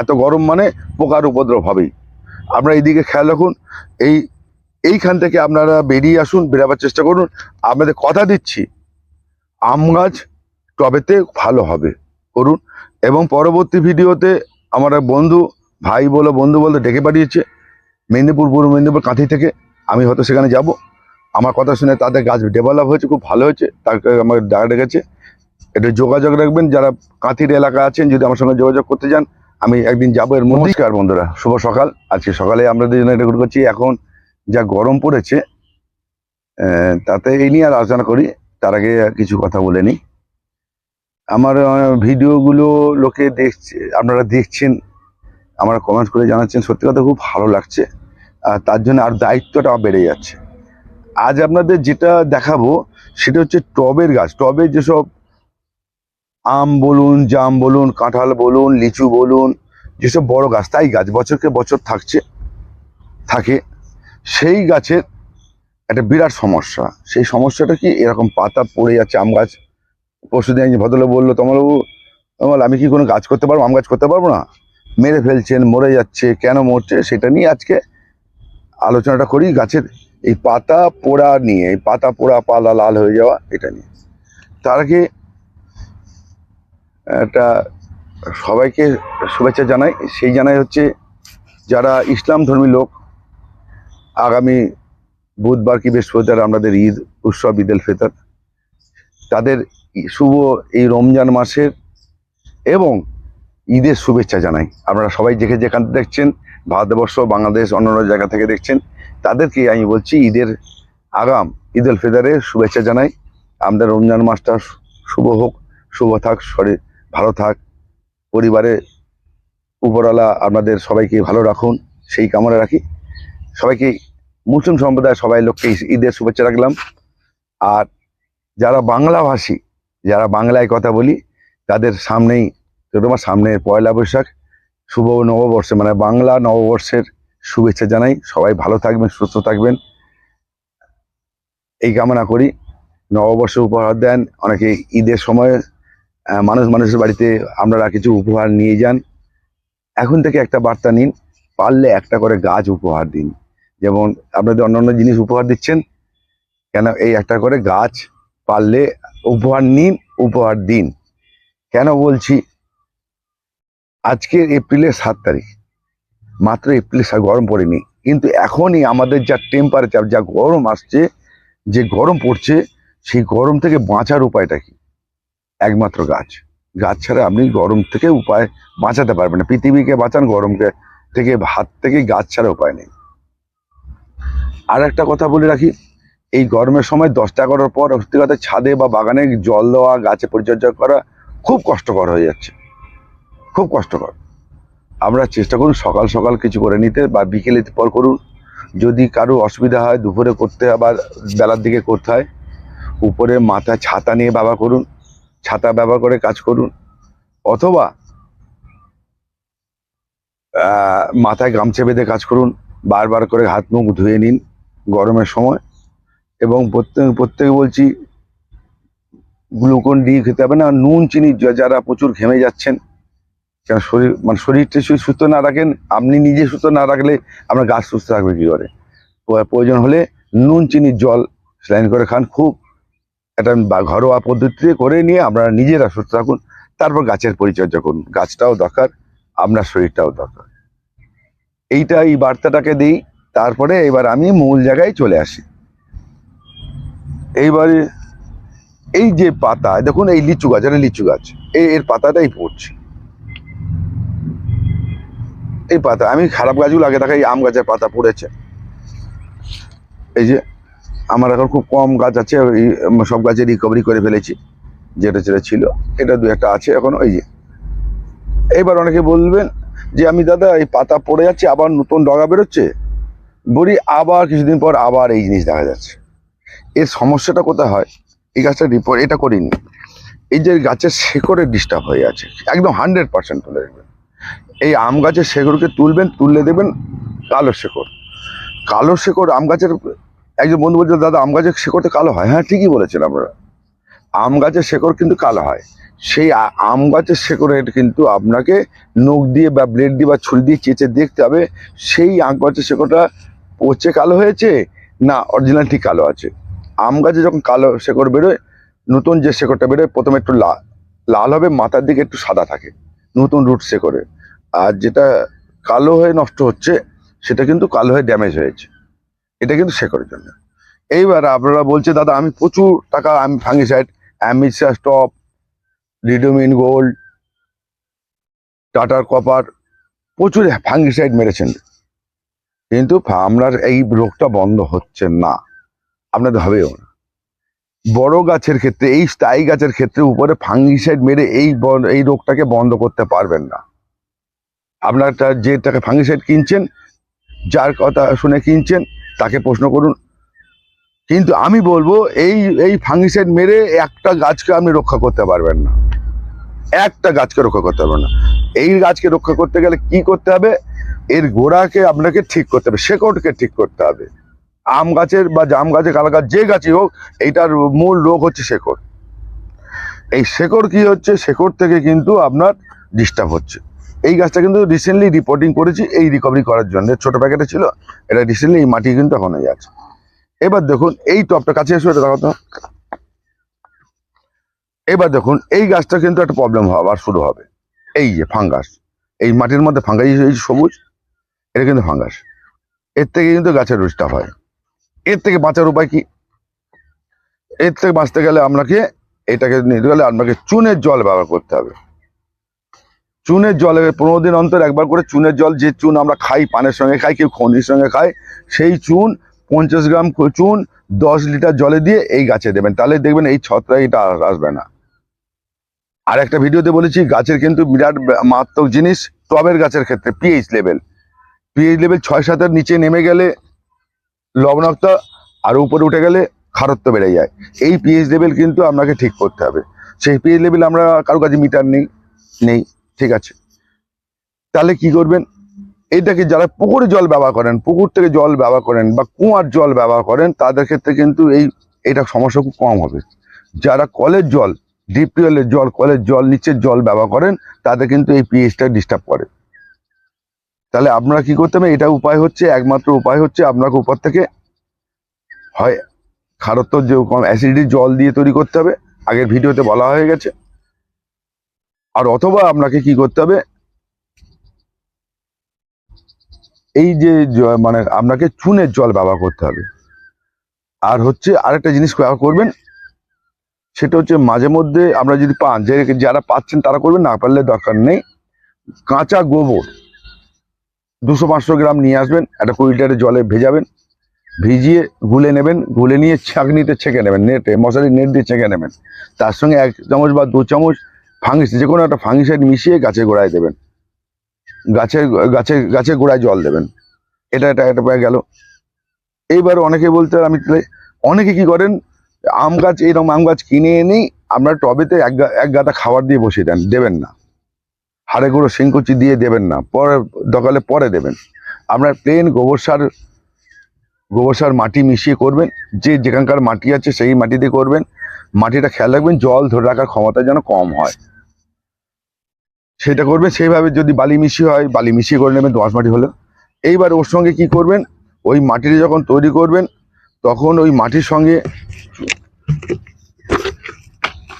এত গরম মানে পোকার উপদ্রব হবেই। আপনারা এইদিকে খেয়াল রাখুন, এই, এইখান থেকে আপনারা বেরিয়ে আসুন, বেরাবার চেষ্টা করুন। আপনাদের কথা দিচ্ছি, আম গাছ টবেতে ভালো হবে, করুন। এবং পরবর্তী ভিডিওতে আমার বন্ধু, ভাই বলে, বন্ধু বলতে ডেকে পাঠিয়েছে, মেদিনীপুর, পূর্ব মেদিনীপুর কাঁথি থেকে। আমি হয়তো সেখানে যাব। আমার কথা শুনে তাদের গাছ ডেভেলপ হয়েছে, খুব ভালো হয়েছে। তাকে আমাকে ডাকা ডেকেছে। এটা যোগাযোগ রাখবেন। যারা কাঁথির এলাকা আছেন, যদি আমার সঙ্গে যোগাযোগ করতে চান আমি একদিন যাব এর নমস্কার বন্ধুরা, শুভ সকাল। আজকে সকালে আমরা দুজনে রেকর্ড করছি। এখন যা গরম পড়েছে তাতে এই নিয়ে আর আলোচনা করি। তার আগে কিছু কথা বলে নিই। আমার ভিডিওগুলো লোকে দেখছে, আপনারা দেখছেন, আমরা কমেন্ট করে জানাচ্ছেন, সত্যি কথা খুব ভালো লাগছে। আর তার জন্য আর দায়িত্বটা বেড়ে যাচ্ছে। আজ আপনাদের যেটা দেখাবো, সেটা হচ্ছে টবের গাছ। টবের যেসব আম বলুন, জাম বলুন, কাঁঠাল বলুন, লিচু বলুন, যেসব বড় গাছ, তাই গাছ বছরকে বছর থাকছে, থাকে। সেই গাছের একটা বিরাট সমস্যা। সেই সমস্যাটা কি? এরকম পাতা পড়ে যাচ্ছে, আম গাছ। পরশুদিন একজন ভদ্রলোক বলল তোমারবাবু তোমার আমি কি কোনো গাছ করতে পারব? আম গাছ করতে পারব না? মেরে ফেলছেন, মরে যাচ্ছে, কেন মরছে সেটা নিয়ে আজকে আলোচনাটা করি গাছের এই পাতা পোড়া নিয়ে। এই পাতা পোড়া, পালা লাল হয়ে যাওয়া, এটা নিয়ে। তার আগে একটা সবাইকে শুভেচ্ছা জানাই। সেই জানাই হচ্ছে যারা ইসলাম ধর্মী লোক, আগামী বুধবার কি বৃহস্পতিবার আমাদের ঈদ, উৎসব, ঈদ উল ফিতর, তাদের শুভ এই রমজান মাসের এবং ঈদের শুভেচ্ছা জানাই। আপনারা সবাই যেখানে যেখান দেখছেন, ভারতবর্ষ, বাংলাদেশ, অন্যান্য জায়গা থেকে দেখছেন, তাদেরকে আমি বলছি ঈদের আগাম, ঈদ উল ফিতরের শুভেচ্ছা জানাই। আমাদের রমজান মাসটা শুভ হোক, শুভ থাক, শরীর ভালো থাক। পরিবারে উপরওয়ালা আপনাদের সবাইকে ভালো রাখুন, সেই কামনা রাখি। সবাইকে মুসলিম সম্প্রদায় সবাই লোককে ঈদের শুভেচ্ছা রাখলাম। আর যারা বাংলাভাষী, যারা বাংলায় কথা বলি, তাদের সামনেই তোমার সামনে পয়লা বৈশাখ, শুভ নববর্ষে মানে বাংলা নববর্ষের শুভেচ্ছা জানাই। সবাই ভালো থাকবেন, সুস্থ থাকবেন। এই কামনা করি। নববর্ষ উপহার দেন, অনেকে ঈদের সময় মানুষ মানুষের বাড়িতে আপনারা কিছু উপহার নিয়ে যান। এখন থেকে একটা বার্তা নিন, পারলে একটা করে গাছ উপহার দিন। যেমন আপনাদের অন্যান্য জিনিস উপহার দিচ্ছেন, কেন এই একটা করে গাছ পারলে উপহার নিন, উপহার দিন। কেন বলছি? আজকের এপ্রিলের সাত তারিখ। মাত্র এপ্রিল গরম পড়েনি। কিন্তু এখনই আমাদের যা টেম্পারেচার যা গরম আসছে, যে গরম পড়ছে, সেই গরম থেকে বাঁচার উপায়টা কি? একমাত্র গাছ। গাছ ছাড়া আপনি গরম থেকে উপায় বাঁচাতে পারবেন না। পৃথিবীকে বাঁচান, গরমকে থেকে, হাত থেকে গাছ ছাড়া উপায় নেই। আর একটা কথা বলে রাখি, এই গরমের সময় দশটা এগারোর পর সত্যি কথা ছাদে বা বাগানে জল দেওয়া, গাছে পরিচর্যা করা খুব কষ্টকর হয়ে যাচ্ছে। খুব কষ্টকর। আমরা চেষ্টা করুন সকাল সকাল কিছু করে নিতে বা বিকেলে পর করুন। যদি কারও অসুবিধা হয়, দুপুরে করতে হয় বা বেলার দিকে করতে হয়, উপরে মাথায় ছাতা নিয়ে বাবা করুন। ছাতা ব্যবহার করে কাজ করুন। অথবা মাথায় গামছা বেঁধে কাজ করুন, বারবার করে হাত মুখ ধুয়ে নিন গরমের সময়। এবং প্রত্যেক, প্রত্যেকে বলছি, গ্লুকন ডি খেতে হবে না, নুন, চিনি যারা প্রচুর ঘেমে যাচ্ছেন কেন শরীর মানে শরীরটা সুস্থ না রাখেন, আপনি নিজে সুস্থ না রাখলে আপনার গাছ সুস্থ থাকবে কি করে? প্রয়োজন হলে নুন চিনির জল স্লাইন করে খান, খুব একটা ঘরোয়া পদ্ধতিতে করে নিয়ে আপনারা নিজেরা সুস্থ থাকুন। তারপর গাছের পরিচর্যা করুন। গাছটাও দরকার, আপনার শরীরটাও দরকার। এইটা এই বার্তাটাকে দিই, তারপরে এবার আমি মূল জায়গায় চলে আসি। এইবারে এই যে পাতা, দেখুন এই লিচু গাছ, এটা লিচু গাছ। এই এর পাতাটাই পড়ছে। এই পাতা, আমি খারাপ গাছগুলো আগে দেখা এই আম গাছের পাতা পড়েছে। এই যে আমার এখন খুব কম গাছ আছে সব গাছে রিকভারি করে ফেলেছি। যেটা যেটা ছিল, এটা দু একটা আছে এখন ওই যে। এবার অনেকে বলবেন যে, আমি দাদা, এই পাতা পড়ে যাচ্ছে, আবার নতুন ডগা বেরোচ্ছে? বলি, আবার কিছুদিন পর আবার এই জিনিস দেখা যাচ্ছে। এর সমস্যাটা কোথায় হয়? এই গাছটা রিপোর্ট এটা করিনি। এই যে গাছের শেকড়ে ডিস্টার্ব হয়ে আছে, একদম হান্ড্রেড পার্সেন্ট তুলে দেখবেন এই আম গাছের শেকড়কে তুলবেন, তুললে দেবেন কালো শেকড়। কালো শেকড় আম গাছের একজন বন্ধু বলছে, দাদা, আম গাছের শেকড়টা কালো হয়। হ্যাঁ ঠিকই বলেছেন আপনারা। আম গাছের শেকড় কিন্তু কালো হয়। সেই আম গাছের শেকড়ের কিন্তু আপনাকে নখ দিয়ে বা ব্লেড দিয়ে বা ছুরি দিয়ে চেঁচে দেখতে হবে, সেই আম গাছের শেকড়টা পচে কালো হয়েছে না অরিজিনাল ঠিক কালো আছে? আম গাছে যখন কালো শেকড় বেরোয়, নতুন যে শেকড়টা বেরোয়, প্রথমে একটু লাল লাল হবে, মাথার দিকে একটু সাদা থাকে, নতুন রুট শেকড়ে। আর যেটা কালো হয়ে নষ্ট হচ্ছে, সেটা কিন্তু কালো হয়ে ড্যামেজ হয়েছে। এটা কিন্তু শেকড়ের জন্য। এইবার আপনারা বলছে, দাদা, আমি প্রচুর টাকা, আমি ফাঙ্গিসাইড অ্যামিসা স্টপ রিডোমিন গোল্ড টাটার কপার প্রচুর ফাঙ্গিসাইড মেরেছেন। কিন্তু আপনার এই রোগটা বন্ধ হচ্ছে না। আপনাদের হবেও না। বড় গাছের ক্ষেত্রে, এই স্থায়ী গাছের ক্ষেত্রে উপরে ফাঙ্গিসাইড মেরে এই এই রোগটাকে বন্ধ করতে পারবেন না। আপনার যে টাকা ফাঙ্গিসাইড কিনছেন, যার কথা শুনে কিনছেন তাকে প্রশ্ন করুন। কিন্তু আমি বলব, এই এই ফাঙ্গিসাইড মেরে একটা গাছকে আপনি রক্ষা করতে পারবেন না। একটা গাছকে রক্ষা করতে পারবেন না। এই গাছকে রক্ষা করতে গেলে কি করতে হবে? এর গোড়াকে আপনাকে ঠিক করতে হবে, শেকড়কে ঠিক করতে হবে। আম গাছের বা জাম গাছের কালা গাছ, যে গাছই হোক, এইটার মূল রোগ হচ্ছে শেকড়। এই শেকড় কি হচ্ছে? শেকড় থেকে কিন্তু আপনার ডিস্টার্ব হচ্ছে। এই গাছটা কিন্তু রিসেন্টলি রিপোর্টিং করেছি, এই রিকভারি করার জন্য। ছোট প্যাকেটে ছিল, এটা রিসেন্টলি এই মাটি কিন্তু এখন এই আছে। এবার দেখুন, এই টপটা কাছে এসে এটা দেখো তো এবার দেখুন, এই গাছটা কিন্তু একটা প্রবলেম আবার শুরু হবে। এই যে ফাঙ্গাস এই মাটির মধ্যে ফাঙ্গাস এই সবুজ, এটা কিন্তু ফাঙ্গাস এর থেকে কিন্তু গাছের ডিস্টার্ব হয়। এর থেকে বাঁচার উপায় কি? এর থেকে বাঁচতে গেলে আপনাকে এটাকে নিতে গেলে আপনাকে চুনের জল ব্যবহার করতে হবে। চুনের জলে পনেরো দিন অন্তর একবার করে চুনের জল, যে চুন আমরা খাই, পানের সঙ্গে খাই, কেউ খনির সঙ্গে খাই সেই চুন, পঞ্চাশ গ্রাম চুন দশ লিটার জলে দিয়ে এই গাছে দেবেন। তাহলে দেখবেন এই ছত্রাক এটা আসবে না। আর একটা ভিডিওতে বলেছি, গাছের কিন্তু বিরাট মারাত্মক জিনিস, টবের গাছের ক্ষেত্রে পিএইচ লেভেল পিএইচ লেভেল ছয় সাতের নিচে নেমে গেলে লবণাক্ত, আর উপরে উঠে গেলে খারত্ব বেড়ে যায়। এই পিএইচ লেভেল কিন্তু আপনাকে ঠিক করতে হবে। সেই পিএইচ লেভেল আমরা কারও কাছে মিটার নেই নেই। ঠিক আছে। তাহলে কি করবেন? এটাকে যারা পুকুরে জল ব্যবহার করেন, পুকুর থেকে জল ব্যবহার করেন বা কুয়ার জল ব্যবহার করেন, তাদের ক্ষেত্রে কিন্তু এই, এটা সমস্যা খুব কম হবে। যারা কলের জল ডিপ জল, কলের জল, নিচের জল ব্যবহার করেন, তাদের কিন্তু এই পিএইচটা ডিস্টার্ব করে। তাহলে আপনারা কি করতে হবে? এটা উপায় হচ্ছে, একমাত্র উপায় হচ্ছে আপনাকে উপর থেকে হয় খারত্ব যে কম অ্যাসিডিটি জল দিয়ে তৈরি করতে হবে। আগের ভিডিওতে বলা হয়ে গেছে। আর অথবা আপনাকে কি করতে হবে? এই যে মানে আপনাকে চুনের জল ব্যবহার করতে হবে। আর হচ্ছে আরেকটা জিনিস ব্যবহার করবেন, সেটা হচ্ছে মাঝে মধ্যে আমরা যদি পান, যে যারা পাচ্ছেন তারা করবেন, না পারলে দরকার নেই। কাঁচা গোবর, দুশো পাঁচশো গ্রাম নিয়ে আসবেন, একটা কুড়ি লিটারের জলে ভেজাবেন, ভিজিয়ে গুলে নেবেন, গুলে নিয়ে ছাঁকনিতে ছেঁকে নেবেন, নেটে মশারি নেট দিয়ে ছেঁকে নেবেন। তার সঙ্গে এক চামচ বা দু চামচ ফাঙ্গিস, যে কোনো একটা ফাঙ্গিসাইড মিশিয়ে গাছের গোড়ায় দেবেন। গাছের গাছে গাছের গোড়ায় জল দেবেন। এটা এটা একটা পেয়ে গেল। এইবার অনেকে বলতে আমি অনেকে কি করেন, আম গাছ এইরকম আম গাছ কিনে এনেই আপনার টবেতে এক এক গাদা খাবার দিয়ে বসিয়ে দেন, দেবেন না। হাড়ে গুঁড়ো শিংকুচি দিয়ে দেবেন না, পরে, দকালে পরে দেবেন। আপনার প্লেন গোবর সার গোবর সার মাটি মিশিয়ে করবেন, যে যেখানকার মাটি আছে সেই মাটি দিয়ে করবেন। মাটিটা খেয়াল রাখবেন, জল ধরে রাখার ক্ষমতা যেন কম হয়। সেটা করবেন। সেইভাবে যদি বালি মিশিয়ে হয়, বালি মিশিয়ে করে নেবেন দোঁয়াশ মাটি হলে এইবার ওর সঙ্গে কি করবেন? ওই মাটিটা যখন তৈরি করবেন, তখন ওই মাটির সঙ্গে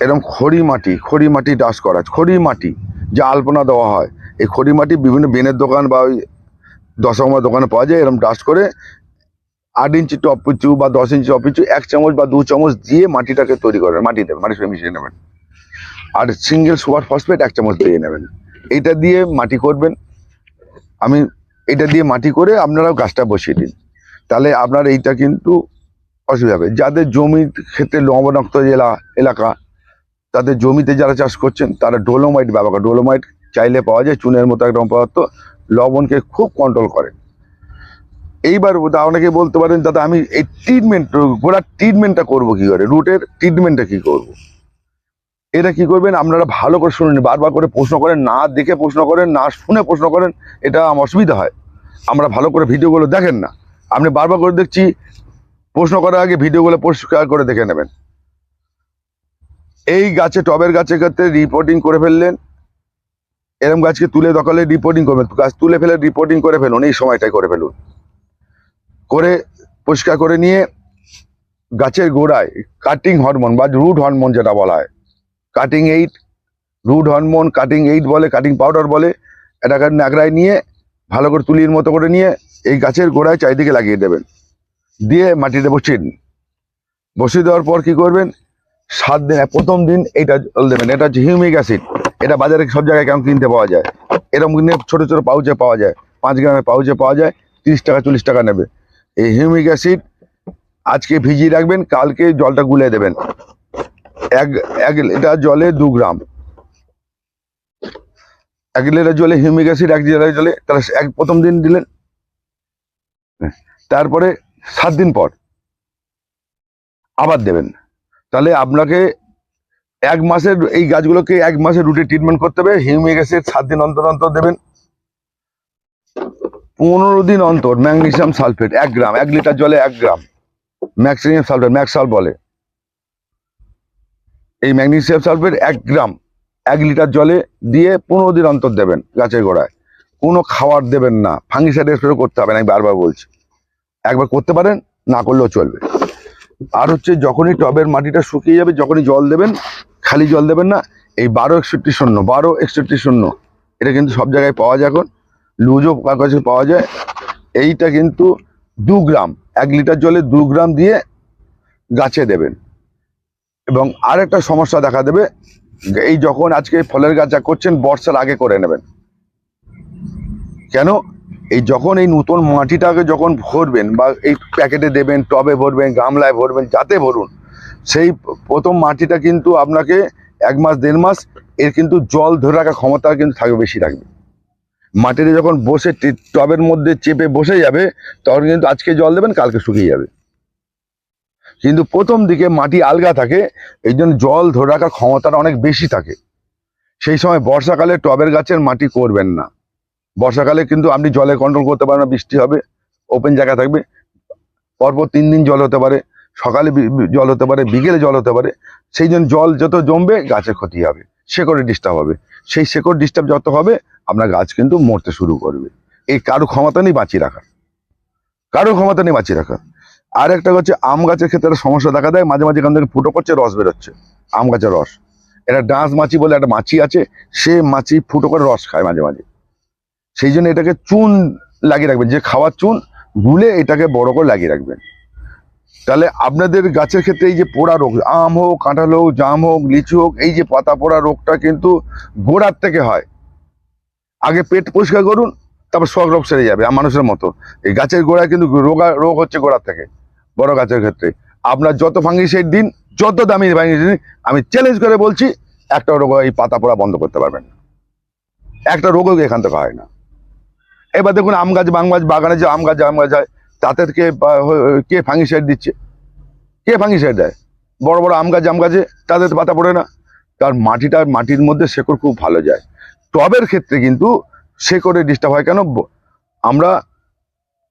এরকম খড়ি মাটি খড়ি মাটি ডাস করা, খড়ি মাটি যা আলপনা দেওয়া হয়, এই খড়ি মাটি বিভিন্ন বেনের দোকান বা ওই দশমা দোকানে পাওয়া যায় এরকম ডাস্ট করে আট ইঞ্চি টপ পিচু বা দশ ইঞ্চি টপ পিচু এক চামচ বা দু চামচ দিয়ে মাটিটাকে তৈরি করেন মাটি দেবেন মাটির সঙ্গে মিশিয়ে নেবেন। আর সিঙ্গেল সুপার ফসফেট এক চামচ দিয়ে নেবেন। এটা দিয়ে মাটি করবেন। আমি এটা দিয়ে মাটি করে আপনারাও গাছটা বসিয়ে দিন। তাহলে আপনার এইটা কিন্তু অসুবিধা হবে। যাদের জমির ক্ষেত্রে লবণাক্ত জেলা এলাকা, তাদের জমিতে যারা চাষ করছেন, তারা ডোলোমাইট ব্যবহার করে। ডোলোমাইট চাইলে পাওয়া যায়, চুনের মতো একদম পদার্থ, লবণকে খুব কন্ট্রোল করে। এইবার অনেকে বলতে পারেন, দাদা, আমি এই ট্রিটমেন্ট গোড়ার ট্রিটমেন্টটা করব কী করে? রুটের ট্রিটমেন্টটা কী করব। এটা কি করবেন? আপনারা ভালো করে শুনুন, বারবার করে প্রশ্ন করেন, না দেখে প্রশ্ন করেন, না শুনে প্রশ্ন করেন, এটা আমার অসুবিধা হয়। আমরা ভালো করে ভিডিওগুলো দেখেন না। আপনি বারবার করে দেখছি, প্রশ্ন করার আগে ভিডিওগুলো পরিষ্কার করে দেখে নেবেন। এই গাছে, টবের গাছের ক্ষেত্রে রিপোর্টিং করে ফেললেন। এরম গাছকে তুলে দখলে রিপোর্টিং করবেন। গাছ তুলে ফেলে রিপোর্টিং করে ফেলুন, এই সময়টাই করে ফেলুন। করে পরিষ্কার করে নিয়ে গাছের গোড়ায় কাটিং হরমোন বা রুট হরমোন যেটা বলা হয় cutting eight root hormone cutting eight বলে কাটিং পাউডার বলে এটাকে ন্যাকড়ায় নিয়ে, ভালো করে তুলির মতো করে নিয়ে, এই গাছের গোড়ায় চারিদিকে লাগিয়ে দেবেন। দিয়ে মাটিতে বসিয়ে দিন। বসিয়ে দেওয়ার পর কি করবেন? সাত দিন, প্রথম দিন এটা জল দেবেন। এটা হচ্ছে হিউমিক অ্যাসিড এটা বাজারে সব জায়গায় কেমন কিনতে পাওয়া যায়? এরকম কিনে ছোটো ছোটো পাউচে পাওয়া যায়। পাঁচ গ্রামের পাউচে পাওয়া যায়। তিরিশ টাকা, চল্লিশ টাকা নেবে। এই হিউমিক অ্যাসিড আজকে ভিজিয়ে রাখবেন, কালকে জলটা গুলে দেবেন। এক এক লিটার জলে দু গ্রাম। এক লিটার জলে হিউমিক অ্যাসিড, এক লিটার জলে তাহলে এক, প্রথম দিন দিলেন। তারপরে সাত দিন পর আবার দেবেন। তাহলে আপনাকে এক মাসের, এই গাছগুলোকে এক মাসের রুটে ট্রিটমেন্ট করতে হবে। হিউমিক অ্যাসিড সাত দিন অন্তর অন্তর দেবেন। পনেরো দিন অন্তর ম্যাগনেসিয়াম সালফেট, এক গ্রাম, এক লিটার জলে এক গ্রাম। ম্যাক্সিমিয়াম সালফেট ম্যাক্সাল বলে। এই ম্যাগনেসিয়াম সালফেট এক গ্রাম, এক লিটার জলে দিয়ে পনেরো দিন অন্তর দেবেন গাছের গোড়ায়। কোনো খাবার দেবেন না ফাঙ্গিসাইড স্প্রে করতে হবে না আমি বারবার বলছি। একবার করতে পারেন, না করলেও চলবে। আর হচ্ছে যখনই টবের মাটিটা শুকিয়ে যাবে, যখনই জল দেবেন, খালি জল দেবেন না, এই বারো একষট্টি শূন্য, বারো একষট্টি শূন্য, এটা কিন্তু সব জায়গায় পাওয়া যায় এখন, লুজও কার কাছে পাওয়া যায়। এইটা কিন্তু দু গ্রাম, এক লিটার জলে দু গ্রাম দিয়ে গাছে দেবেন। এবং আর একটা সমস্যা দেখা দেবে, এই যখন আজকে ফলের গাছ যা করছেন, বর্ষার আগে করে নেবেন। কেন? এই যখন এই নতুন মাটিটাকে যখন ভরবেন বা এই প্যাকেটে দেবেন, টবে ভরবেন, গামলায় ভরবেন, যাতে ভরুন, সেই প্রথম মাটিটা কিন্তু আপনাকে এক মাস, দেড় মাস, এর কিন্তু জল ধরে রাখার ক্ষমতা কিন্তু থাকবে, বেশি থাকবে। মাটিতে যখন বসে টবের মধ্যে চেপে বসে যাবে, তখন কিন্তু আজকে জল দেবেন, কালকে শুকিয়ে যাবে। কিন্তু প্রথম দিকে মাটি আলগা থাকে, এই জন্য জল ধরে রাখার ক্ষমতাটা অনেক বেশি থাকে। সেই সময় বর্ষাকালে টবের গাছের মাটি করবেন না। বর্ষাকালে কিন্তু আপনি জলে কন্ট্রোল করতে পারেন না, বৃষ্টি হবে ওপেন জায়গা থাকবে, পরপর তিন দিন জল হতে পারে, সকালে জল হতে পারে, বিকেলে জল হতে পারে, সেই জন্য জল যত জমবে গাছের ক্ষতি হবে শেকড়ে ডিস্টার্ব হবে। সেই শেকড় ডিস্টার্ব যত হবে, আপনার গাছ কিন্তু মরতে শুরু করবে। এই কারও ক্ষমতা নেই বাঁচিয়ে রাখার। কারও ক্ষমতা নেই বাঁচিয়ে রাখার। আর একটা হচ্ছে আম গাছের ক্ষেত্রে সমস্যা দেখা দেয়, মাঝে মাঝে এখান থেকে ফুটো করছে, রস বেরোচ্ছে, আম গাছের রস। এটা ডাঁস মাছি বলে একটা মাছি আছে, সে মাছি ফুটো করে রস খায় মাঝে মাঝে। সেই জন্য এটাকে চুন লাগিয়ে রাখবেন, যে খাওয়ার চুন গুলে এটাকে বড় করে লাগিয়ে রাখবেন। তাহলে আপনাদের গাছের ক্ষেত্রে এই যে পোড়া রোগ, আম হোক, কাঁঠাল হোক, জাম হোক, লিচু হোক, এই যে পাতা পোড়া রোগটা কিন্তু গোড়ার থেকে হয়। আগে পেট পরিষ্কার করুন, তারপর শখ রোগ সেরে যাবে মানুষের মতো। এই গাছের গোড়ায় কিন্তু রোগা, রোগ হচ্ছে গোড়ার থেকে। বড় গাছের ক্ষেত্রে। আপনার যত ফাঙ্গিসাইড দিন, যত দামি ফাঙ্গিসাইড দিন, আমি চ্যালেঞ্জ করে বলছি, একটা রোগ এই পাতা পোড়া বন্ধ করতে পারবেন না। একটা রোগও এখান থেকে হয় না। এবার দেখুন, আম গাছ বাং গাছ, বাগানে যে আম গাছ আম গাছ হয়, তাতে কে কে ফাঙ্গিসাইড দিচ্ছে? কে ফাঙ্গিসাইড দেয়? বড় বড় আম গাছ, আম গাছে, তাদের পাতা পড়ে না। তার মাটিটা, মাটির মধ্যে শেকড় খুব ভালো যায়। টবের ক্ষেত্রে কিন্তু শেকড়ে ডিস্টার্ব হয় কেন? আমরা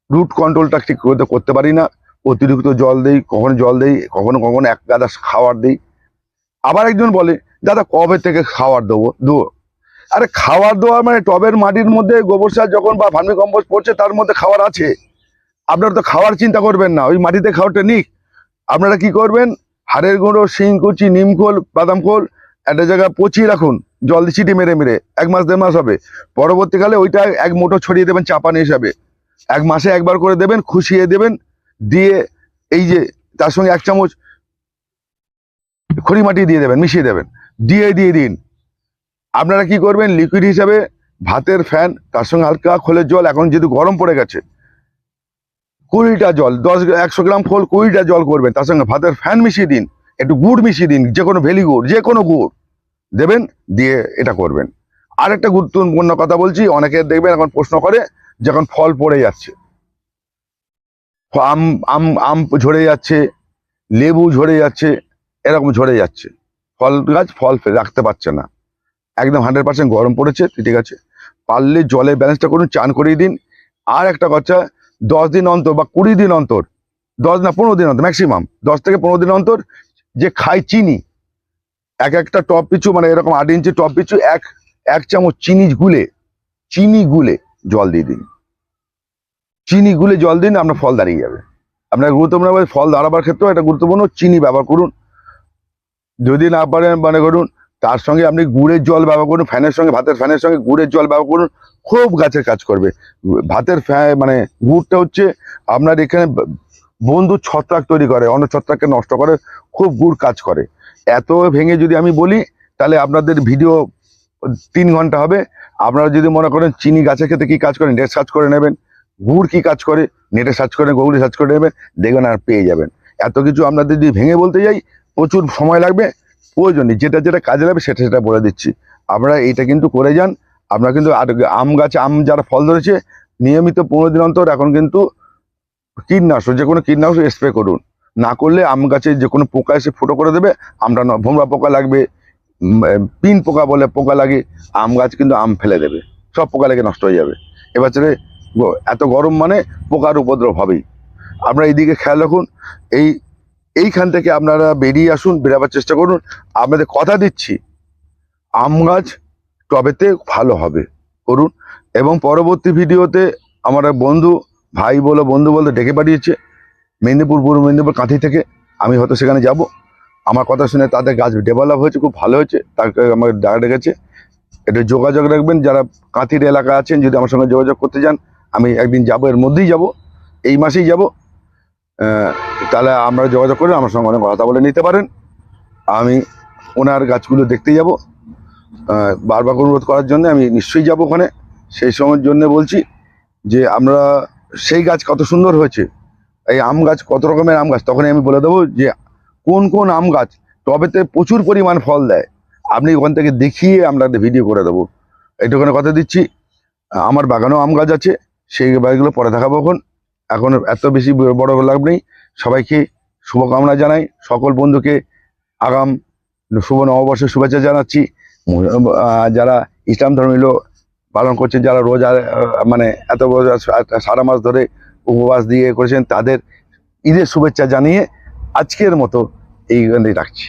রুট কন্ট্রোলটা ঠিক করতে পারি না। অতিরিক্ত জল দেই, কখনো জল দেই, কখনো কখনো এক গাদা খাবার দেই। আবার একজন বলে, দাদা, কবে থেকে খাবার দেবো? দেবো? আরে খাবার দেওয়া মানে টবের মাটির মধ্যে গোবর সার যখন বা ভার্মি কম্পোস্ট পড়ছে, তার মধ্যে খাবার আছে। আপনারা তো খাওয়ার চিন্তা করবেন না, ওই মাটিতে খাওয়ারটা নিক। আপনারা কি করবেন? হাড়ের গুঁড়ো শিংকুচি নিমখোল বাদাম খোল, একটা জায়গায় পচিয়ে রাখুন, জল ছিটি মেরে মেরে। এক মাস, দেড় মাস হবে। পরবর্তীকালে ওইটা এক মুঠো ছড়িয়ে দেবেন চাপানি হিসাবে। এক মাসে একবার করে দেবেন, খুশিয়ে দেবেন দিয়ে এই যে তার সঙ্গে এক চামচ খড়ি মাটি দিয়ে দেবেন, মিশিয়ে দেবেন। দিয়ে দিয়ে দিন। আপনারা কি করবেন? লিকুইড হিসাবে ভাতের ফ্যান তার সঙ্গে হালকা খোলের জল, এখন যেহেতু গরম পড়ে গেছে, কুড়িটা জল, দশ একশো গ্রাম খোল, কুড়িটা জল করবেন, তার সঙ্গে ভাতের ফ্যান মিশিয়ে দিন, একটু গুড় মিশিয়ে দিন, যে কোনো ভেলি গুড়, যে কোনো গুড় দেবেন, দিয়ে এটা করবেন। আর একটা গুরুত্বপূর্ণ কথা বলছি, অনেকে দেখবেন এখন প্রশ্ন করে, যখন ফল পড়ে যাচ্ছে। আম আম আম ঝরে যাচ্ছে, লেবু ঝরে যাচ্ছে, এরকম ঝরে যাচ্ছে। ফল গাছ ফল রাখতে পারছে না। একদম হান্ড্রেড পার্সেন্ট গরম পড়েছে, ঠিক আছে। পারলে জলের ব্যালেন্সটা করুন, চান করিয়ে দিন। আর একটা কথা, দশ দিন অন্তর বা কুড়ি দিন অন্তর, দশ না পনেরো দিন অন্তর ম্যাক্সিমাম দশ থেকে পনেরো দিন অন্তর, যে খায় চিনি, এক একটা টপ পিছু মানে এরকম আট ইঞ্চি টপ পিছু, এক এক চামচ চিনি গুলে চিনি গুলে জল দিয়ে দিন। চিনি গুলে জল দিন, আপনার ফল দাঁড়িয়ে যাবে। আপনার গুরুত্বপূর্ণ ফল দাঁড়াবার ক্ষেত্রেও একটা গুরুত্বপূর্ণ চিনি ব্যবহার করুন। যদি না পারেন মানে করুন, তার সঙ্গে আপনি গুড়ের জল ব্যবহার করুন, ফ্যানের সঙ্গে, ভাতের ফ্যানের সঙ্গে গুড়ের জল ব্যবহার করুন, খুব গাছের কাজ করবে। ভাতের ফ্যা- মানে গুড়টা হচ্ছে আপনার এখানে বন্ধু ছত্রাক তৈরি করে অন্য ছত্রাককে নষ্ট করে, খুব গুড় কাজ করে। এত ভেঙে যদি আমি বলি, তাহলে আপনাদের ভিডিও তিন ঘণ্টা হবে। আপনারা যদি মনে করেন চিনি গাছের ক্ষেত্রে কি কাজ করেন নেট কাজ করে নেবেন। গুড় কি কাজ করে? নেটে সার্চ করে, গুগলে সার্চ করে নেবেন, দেখবেন আর পেয়ে যাবেন। এত কিছু আপনাদের যদি ভেঙে বলতে যাই, প্রচুর সময় লাগবে, প্রয়োজন যেটা যেটা কাজে লাগবে, সেটা সেটা বলে দিচ্ছি। আপনারা এইটা কিন্তু করে যান। আপনারা কিন্তু আর আম গাছে, আম যারা ফল ধরেছে, নিয়মিত পনেরো দিন অন্তর এখন কিন্তু কীটনাশক, যে কোনো কীটনাশক স্প্রে করুন। না করলে আম গাছে যে কোনো পোকা এসে ফুটো করে দেবে আমরা ভোমরা পোকা লাগবে পিন পোকা বলে পোকা লাগে, আম গাছ কিন্তু আম ফেলে দেবে। সব পোকা লেগে নষ্ট হয়ে যাবে। গ- এত গরম মানে পোকার উপদ্রব হবেই। আপনারা এইদিকে খেয়াল রাখুন, এই, এইখান থেকে আপনারা বেরিয়ে আসুন, বেরাবার চেষ্টা করুন। আপনাদের কথা দিচ্ছি, আম গাছ টবেতে ভালো হবে, করুন। এবং পরবর্তী ভিডিওতে আমার বন্ধু, ভাই বলে, বন্ধু বলতে ডেকে পাঠিয়েছে, মেদিনীপুর, পূর্ব মেদিনীপুর, কাঁথি থেকে। আমি হয়তো সেখানে যাব। আমার কথা শুনে তাদের গাছ ডেভেলপ হয়েছে, খুব ভালো হয়েছে। তাকে আমাকে ডাকা ডেকেছে। এটা যোগাযোগ রাখবেন, যারা কাঁথির এলাকা আছেন, যদি আমার সঙ্গে যোগাযোগ করতে চান আমি একদিন যাব, এর মধ্যেই যাব, এই মাসেই যাব। তাহলে আমরা যোগাযোগ করে আমার সঙ্গে অনেক কথা বলে নিতে পারেন। আমি ওনার গাছগুলো দেখতে যাব। বারবার অনুরোধ করার জন্য আমি নিশ্চয়ই যাব ওখানে। সেই সময়ের জন্য বলছি যে আমরা সেই গাছ কত সুন্দর হয়েছে। এই আম গাছ, কত রকমের আম গাছ? তখনই আমি বলে দেবো যে কোন কোন আম গাছ টবেতে প্রচুর পরিমাণ ফল দেয়। আপনি ওখান থেকে দেখিয়ে আমরা ভিডিও করে দেবো। এইটুখানে কথা দিচ্ছি। আমার বাগানেও আম গাছ আছে। সেই গাছগুলো পরে দেখাবো এখন। এখন এত বেশি বড় লাভ নেই। সবাইকে শুভকামনা জানাই। সকল বন্ধুকে আগাম শুভ নববর্ষের শুভেচ্ছা জানাচ্ছি। যারা ইসলাম ধর্মীয় পালন করছেন যারা রোজা মানে এত সারা মাস ধরে উপবাস দিয়ে করেছেন, তাদের ঈদের শুভেচ্ছা জানিয়ে আজকের মতো এই রাখছি।